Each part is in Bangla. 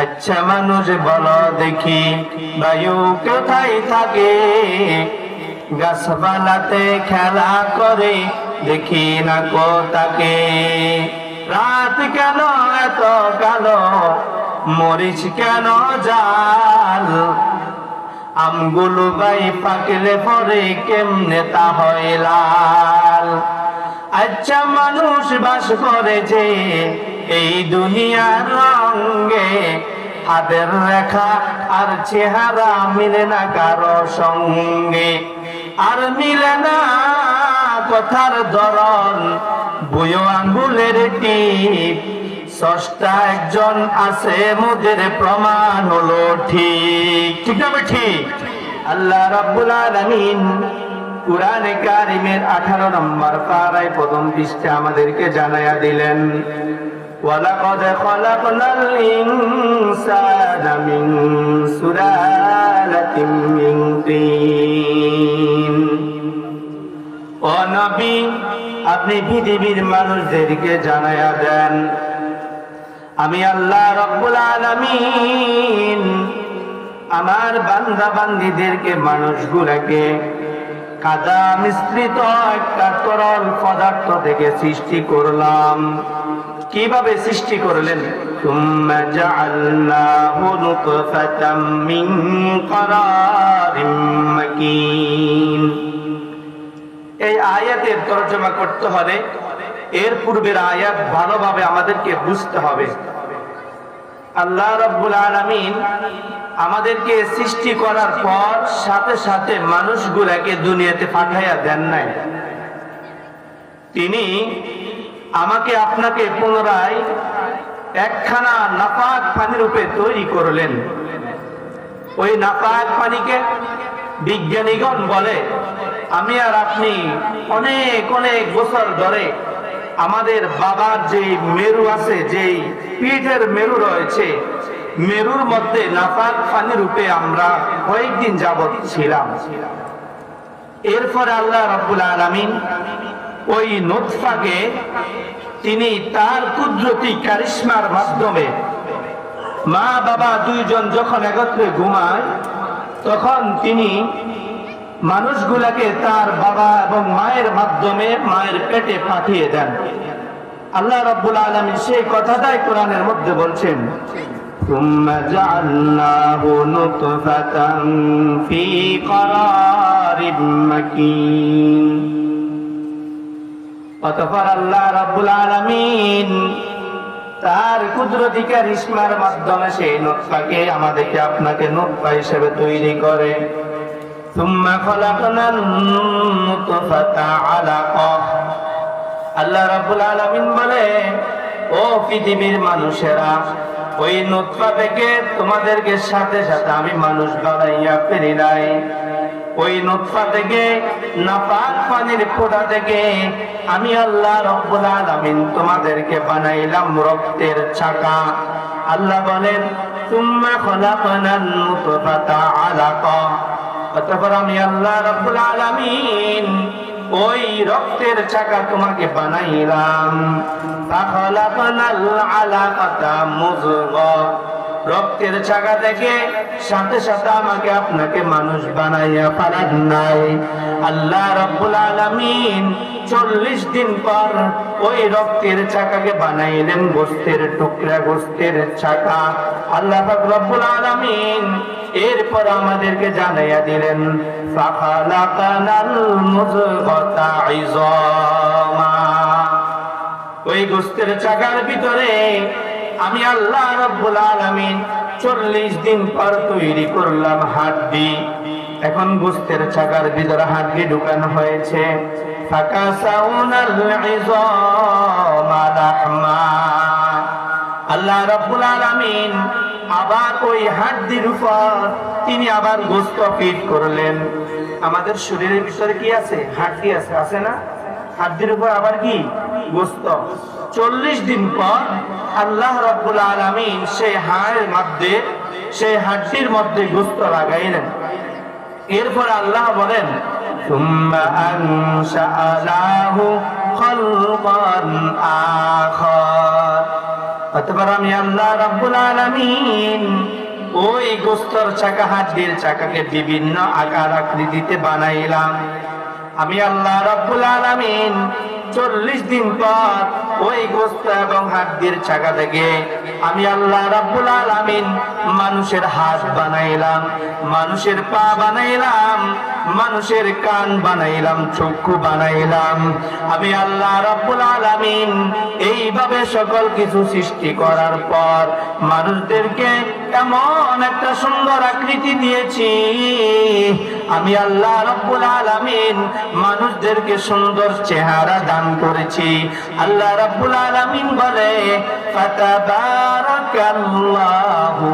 আচ্ছা মানুষ বলো দেখি, বায়ু কোথায় থাকে? গাছপালাতে খেলা করে, দেখি না কো তাকে। রাত কেন এত কালো? মরিচ কেন জাল? আমগুলো বাই পাকলে পরে কেমনে তা হয় লাল? আচ্ছা মানুষ বাস করে যে এই দুনিয়ার রঙ্গে হাতের রেখা আর চেহারা মিলে না কারও সঙ্গে। আর মিলে না কথার ধরন, বুয়ো আঙ্গুলের টিপ। ষষ্ঠা একজন আছে মোদের প্রমাণ হলো ঠিক। ঠিক না ঠিক আল্লাহ রাব্বুল আলামিন কুরআনে কারিমের 18 নম্বর পারায় প্রথম পৃষ্ঠা আমাদেরকে জানায়া দিলেন। ওয়ালাকাদ খালাকনাল ইনসানা মিন সুলালাতিন মিন তিন ও নবী, আপনি পৃথিবীর মানুষদেরকে জানায়া দেন, আমি আল্লাহ রব্বুল আলামিন আমার বান্দা বান্দিদেরকে মানুষগুলাকে কাদা মিশ্রিত একটা তরল পদার্থ থেকে সৃষ্টি করলাম। কীভাবে সৃষ্টি করলেন? এই আয়াতের তর্জমা করতে হলে এর পূর্বের আয়াত ভালোভাবে আমাদেরকে বুঝতে হবে। আল্লাহ রব্বুল আলমিন আমাদেরকে সৃষ্টি করার পর সাথে সাথে মানুষগুলাকে দুনিয়াতে পাঠাইয়া দেন নাই। তিনি আমাকে আপনাকে পুনরায় একখানা নাপাক পানি রূপে তৈরি করলেন। ওই নাপাক পানিকে বিজ্ঞানীগণ বলে, আমি আর আপনি অনেক অনেক বছর ধরে আমাদের বাবার যে মেরু আছে, যেই পিঠের মেরু রয়েছে, মেরুর মধ্যে নাপাক পানি রূপে আমরা কয়েকদিন যাবৎ ছিলাম। এরপরে আল্লাহ রাব্বুল আলামিন ওই নোৎফাকে তিনি তার কুদরতি কারিশ্মার মাধ্যমে মা বাবা দুইজন যখন একত্রে ঘুমায় তখন তিনি মানুষগুলাকে তার বাবা এবং মায়ের মাধ্যমে মায়ের পেটে পাঠিয়ে দেন আল্লাহ রাব্বুল আলামিন সেই কথাটাই কোরআনের মধ্যে বলছেন ثم جعلناه نطفة في قرار مكين অতঃপর আল্লাহ রাব্বুল আলামিন তার কুদরতি কারিশমার মাধ্যমে সেই নুতফাকে আমাদেরকে আপনাকে নুতফা হিসেবে তৈরি করে ثم خلقنا النطفة علقة আল্লাহ রাব্বুল আলামিন বলে ও পৃথিবীর মানুষেরা ওই নুতফা থেকে তোমাদেরকে সাথে সাথে আমি মানুষ বানাইয়া ফেরি নাই ওই নুতফা থেকে নাপাক পানির ফোঁটা থেকে আমি আল্লাহ রব্বুল আলামিন তোমাদেরকে বানাইলাম রক্তের চাকা আল্লাহ বলেন তুম্মা খলাকনান নুতফাতা আলাকা। অতঃপর আমি আল্লাহ রব্বুল আলামিন ওই রক্তের চাকা তোমাকে বানাইলাম। ফাখলাকনাল আলাকাতা মুযগা। রক্তের চাকা থেকে সাথে সাথে আমাকে আপনাকে মানুষ বানাইয়া পারেন নাই। আল্লাহ রব্বুল আলামিন চল্লিশ দিন পর ওই রক্তের চাকাকে বানাইলেন গোস্তের টুকরা, গোস্তের চাকা আল্লাহ রব্বুল আলামিন এরপর আমাদেরকে জানাইয়া দিলেন ওই গোস্তের চাকার ভিতরে আমি আল্লাহ রব্বুল আলামিন চল্লিশ দিন পর তৈরি করলাম হাড্ডি। এখন গোস্তের চাকার ভিতরে হাড্ডি ঢুকানো হয়েছে। ফাকাসাউনাল ইযামা লাহমা। আল্লাহ রব্বুল আলামিন আবার ওই হাড্ডির উপর তিনি আবার গোস্ত ফিট করলেন। আমাদের শরীরের ভিতরে কি আছে? হাড্ডি আছে আছে না? হাড্ডির উপর আবার কি? গোস্ত। চল্লিশ দিন পর আল্লাহ রব্বুল আলমিন সেই হাড়ের মধ্যে, সেই হাড়টির মধ্যে গুস্ত লাগাইলেন। এরপর আল্লাহ বলেন আমি আল্লাহ ওই গোস্তর চাকা চাকাকে বিভিন্ন আকার আকৃতিতে বানাইলাম। আমি আল্লাহ রব্বুল আলমিন চল্লিশ দিন পর ওই গোস্ত এবং হাড্ডির ছাগা থেকে আমি আল্লাহ রাব্বুল আলামিন মানুষের হাত বানাইলাম, মানুষের পা বানাইলাম মানুষের কান বানাইলাম, চক্ষু বানাইলাম। আমি আল্লাহ রাব্বুল আলামিন এইভাবে সকল কিছু সৃষ্টি করার পর মানুষদেরকে এমন একটা সুন্দর আকৃতি দিয়েছি। আমি আল্লাহ রাব্বুল আলামিন মানুষদেরকে সুন্দর চেহারা দান করেছি। আল্লাহ রাব্বুল আলামিন বলে, ফাতাবারাকাল্লাহু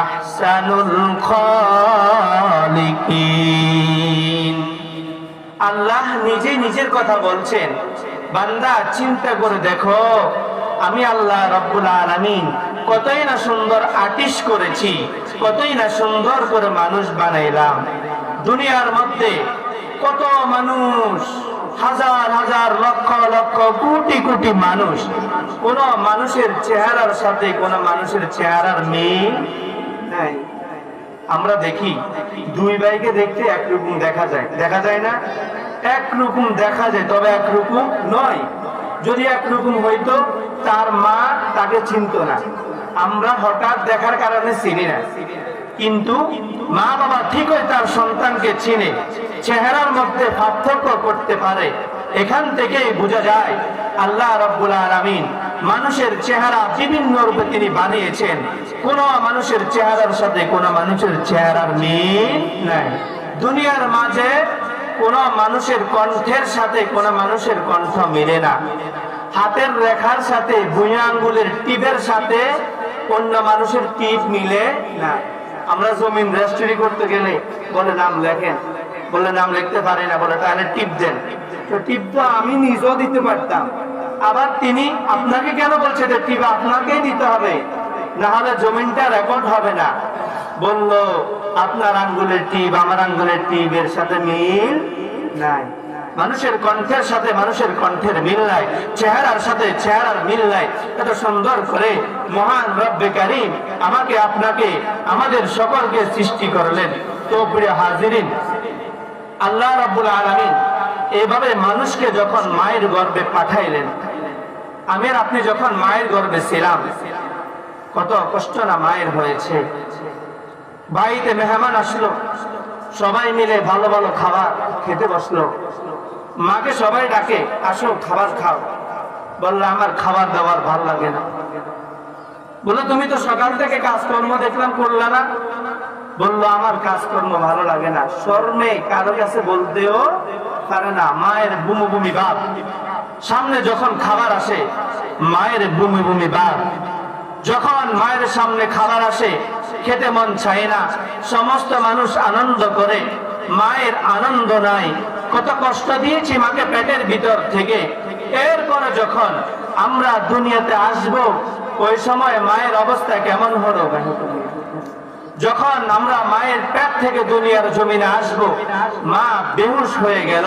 আহসানুল খালিকিন। আল্লাহ নিজে নিজের কথা বলছেন। বান্দা, চিন্তা করে দেখো, আমি আল্লাহ রব্বুল আলামিন কতই না সুন্দর আর্টিস্ট করেছি, কতই না সুন্দর করে মানুষ বানাইলাম। দুনিয়ার মধ্যে কত মানুষ, হাজার হাজার, লক্ষ লক্ষ, কোটি কোটি মানুষ, কোন মানুষের চেহারার সাথে কোন মানুষের চেহারার মিল নাই। আমরা দেখি দুই ভাইকে দেখতে একরকম দেখা যায়। দেখা যায় না? একরকম দেখা যায়, তবে একরকম নয়। যদি একরকম হইতো, তার মা তাকে চিনত না। আমরা হঠাৎ দেখার কারণে চিনি না। কিন্তু মা বাবা ঠিকই তার সন্তানকে চিনে। চেহারার মধ্যে পার্থক্য করতে পারে। এখান থেকেই বোঝা যায়, আল্লাহ রব্বুল আলামিন মানুষের চেহারা বিভিন্ন রূপে তিনি বানিয়েছেন। কোন মানুষের চেহারার সাথে কোন মানুষের চেহারার মিল নাই। দুনিয়ার মাঝে কোন মানুষের কণ্ঠের সাথে কোন মানুষের কণ্ঠ মিলে না। হাতের রেখার সাথে ভুঁয়া আঙ্গুলের টিপের সাথে অন্য মানুষের টিপ মিলে না। আমরা জমিন রেজিস্ট্রি করতে গেলে বলে নাম লেখেন, বলে নাম লিখতে পারি না, বলে তাহলে টিপ দেন। তো টিপ আমি নিজেও দিতে পারতাম। আবার তিনি আপনাকে কেন বলছে টিপ আপনাকেই দিতে হবে? না হলে জমিনটা রেকর্ড হবে না। বলল, আপনার আঙ্গুলের টিপ, আমার আঙ্গুলের টিপের সাথে মিল নাই। মানুষের কণ্ঠের সাথে মানুষের কণ্ঠের মিল নাই। চেহারার সাথে চেহারার মিল নাই। এত সুন্দর করে মহান রব্বে কারিম আমাকে, আপনাকে, আমাদের সকলকে সৃষ্টি করলেন। তো প্রিয় হাজিরিন, আল্লাহ রাব্বুল আলামিন এভাবে মানুষকে যখন মায়ের গর্বে পাঠাইলেন, আমের আপনি যখন মায়ের গর্ভে ছিলাম, কত কষ্ট না মায়ের হয়েছে। বাড়িতে মেহমান আসলো, সবাই মিলে ভালো ভালো খাবার খেতে বসল। মাকে সবাই ডাকে, আসো খাবার খাও। বলল, আমার খাবার দাবার ভালো লাগে না। বলল, তুমি তো সকাল থেকে কাজকর্ম দেখলাম, করলা না? বলল, আমার কাজকর্ম ভালো লাগে না। শর্মে কারও কাছে বলতেও পারে না, মায়ের বুমু বুমি বাপ সামনে যখন খাবার আসে, মায়ের বুমি বুমি বাপ যখন মায়ের সামনে খাবার আসে, খেতে মন চায় না। সমস্ত মানুষ আনন্দ করে, মায়ের আনন্দ নাই। কত কষ্ট দিয়েছি মাকে পেটের ভিতর থেকে। এরপরে যখন আমরা দুনিয়াতে আসব, ওই সময় মায়ের অবস্থা কেমন হলো? যখন আমরা মায়ের পেট থেকে দুনিয়ার জমিনে আসব, মা বেহুশ হয়ে গেল।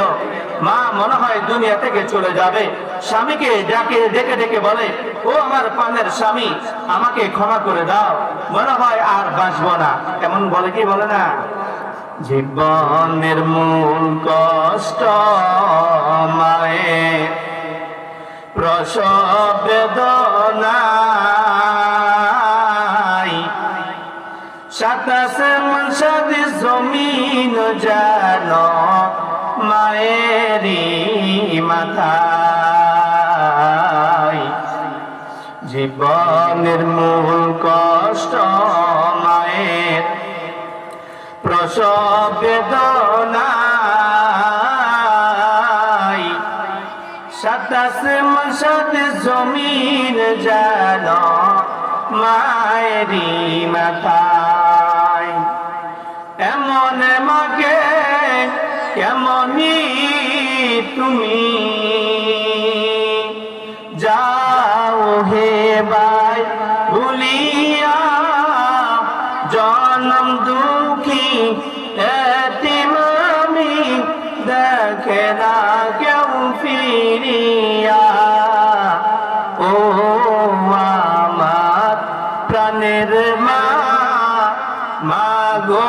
মা মনে হয় দুনিয়া থেকে চলে যাবে। স্বামীকে ডাকে, ডেকে ডেকে বলে, ও আমার পানের স্বামী, আমাকে ক্ষমা করে দাও। মনে হয় আর বাঁচবো না। এমন বলে কি বলে না? জীবনের মূল কষ্ট মায়ের প্রসব বেদনাই। সাতাশ মনসাদ জমিন যেন মায়েরি মাথায়। এমন মাকে কেমনি তুমি।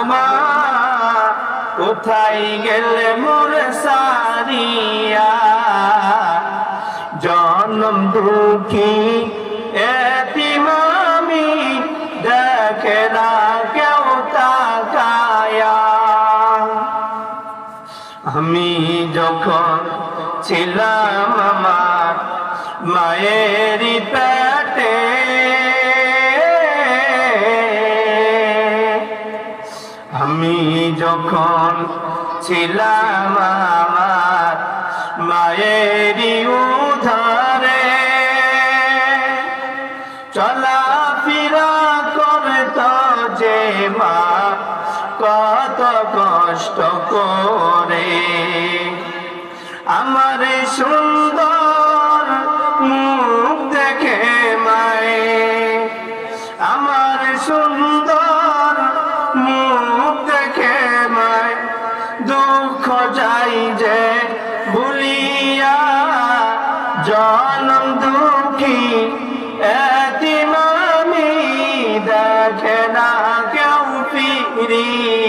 মা কোথায় গেলে মোর সারিয়া? জনম দুঃখী এতিমামি দেখে না কেউ তাকায়া। আমি যখন ছিলাম আমার মায়েরই ছিলাম আমার মায়েরই উধারে। চলা ফিরা করত যে মা কত কষ্ট করে। আমার সুন্দর দেখে না কেউ ফিরিয়া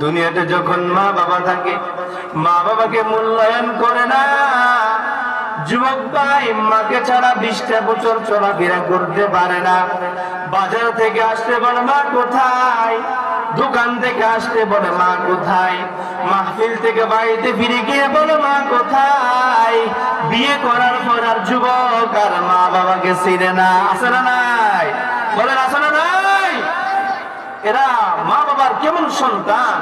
দুনিয়াতে যখন মা বাবা থাকে, মা বাবাকে মূল্যায়ন করে না। যুবক ভাই, মাকে ছাড়া বিশটা বছর চলাফেরা করতে পারে না। বাজার থেকে আসতে বলে, মা কোথায়? দোকান থেকে আসতে বলে, মা কোথায়? মাহফিল থেকে বাড়িতে ফিরে গিয়ে বলে, মা কোথায়? বিয়ে করার পর আর যুবক আর মা বাবাকে চিনে না। আসে না নাই? বলেন আসে না এরা মা বাবার কেমন সন্তান?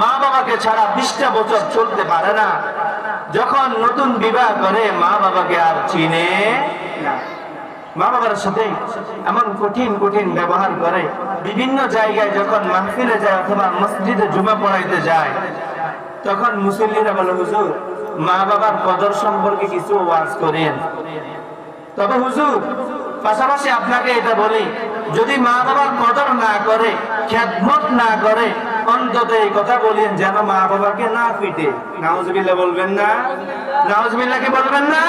মা বাবাকে ছাড়া বিশটা বছর চলতে পারে না। যখন নতুন বিবাহ করে মা বাবাকে আর চিনে মা বাবার সাথে এমন কঠিন কঠিন ব্যবহার করে। বিভিন্ন জায়গায় যখন মাহফিলে যায় অথবা মসজিদে জুমা পড়াইতে যায়, তখন মুসল্লিরা বলে, হুজুর মা বাবার কদর সম্পর্কে কিছু ওয়াজ করেন। তবে, হুজুর, পাশাপাশি আপনাকে এটা বলি যদি মা বাবার কদর না করে, খেদমত না করে, অন্তত এই কথা বলেন যেন মা বাবাকে না পিটে নাউজবিল্লা বলবেন না? নাউজবিল্লাকে বলবেন না?